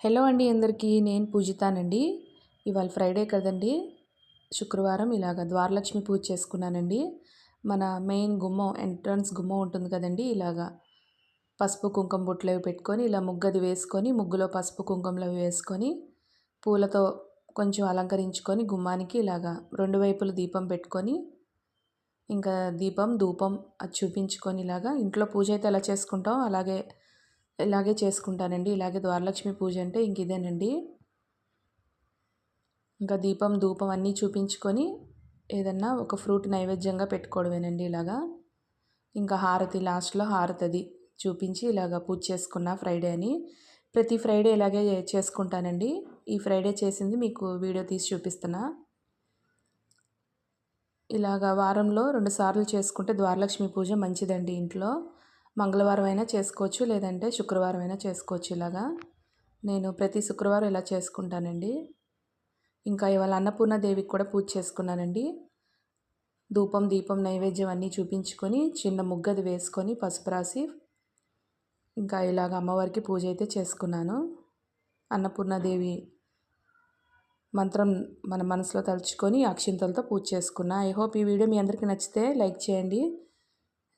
Hello అండి అందరికీ నేను పూజితానండి. ఇవాళ ఫ్రైడే కదండి. శుక్రవారం ఇలాగ ద్వారలక్ష్మి పూజ చేసుకున్నానండి. మన మెయిన్ గుమ్మం ఎంట్రన్స్ గుమ్మం ఉంటుంది కదండి ఇలాగా. పసుపు కుంకుమ బుట్టలు అవి పెట్టుకొని ఇలా ముగ్గది వేసుకొని ముగ్గులో పసుపు కుంకుమలు వేసుకొని పూలతో కొంచెం అలంకరించుకొని గుమ్మానికి ఇలాగా రెండు వైపులు దీపం పెట్టుకొని ఇంకా దీపం ధూపం అది చూపించుకొని ఇలాగా ఇంట్లో పూజ అయితే ఎలా చేసుకుంటాం అలాగే ఇలాగే చేసుకుంటానండి. ఇలాగే ద్వారలక్ష్మి పూజ అంటే ఇంక ఇదేనండి. ఇంకా దీపం ధూపం అన్నీ చూపించుకొని ఏదన్నా ఒక ఫ్రూట్ నైవేద్యంగా పెట్టుకోవడమేనండి ఇలాగా. ఇంకా హారతి లాస్ట్లో హారతి అది చూపించి ఇలాగ పూజ చేసుకున్న ఫ్రైడే అని. ప్రతి ఫ్రైడే ఇలాగే చేసుకుంటానండి. ఈ ఫ్రైడే చేసింది మీకు వీడియో తీసి చూపిస్తున్నా. ఇలాగ వారంలో రెండుసార్లు చేసుకుంటే ద్వారలక్ష్మి పూజ మంచిదండి ఇంట్లో. మంగళవారం అయినా చేసుకోవచ్చు లేదంటే శుక్రవారం అయినా చేసుకోవచ్చు ఇలాగా. నేను ప్రతి శుక్రవారం ఇలా చేసుకుంటానండి. ఇంకా ఇవాళ అన్నపూర్ణదేవికి కూడా పూజ చేసుకున్నానండి. ధూపం దీపం నైవేద్యం అన్నీ చూపించుకొని చిన్న ముగ్గది వేసుకొని పసుపు రాసి ఇంకా ఇలాగ అమ్మవారికి పూజ అయితే చేసుకున్నాను. అన్నపూర్ణదేవి మంత్రం మన మనసులో తలుచుకొని అక్షింతలతో పూజ చేసుకున్నా. ఐ హోప్ ఈ వీడియో మీ అందరికీ నచ్చితే లైక్ చేయండి.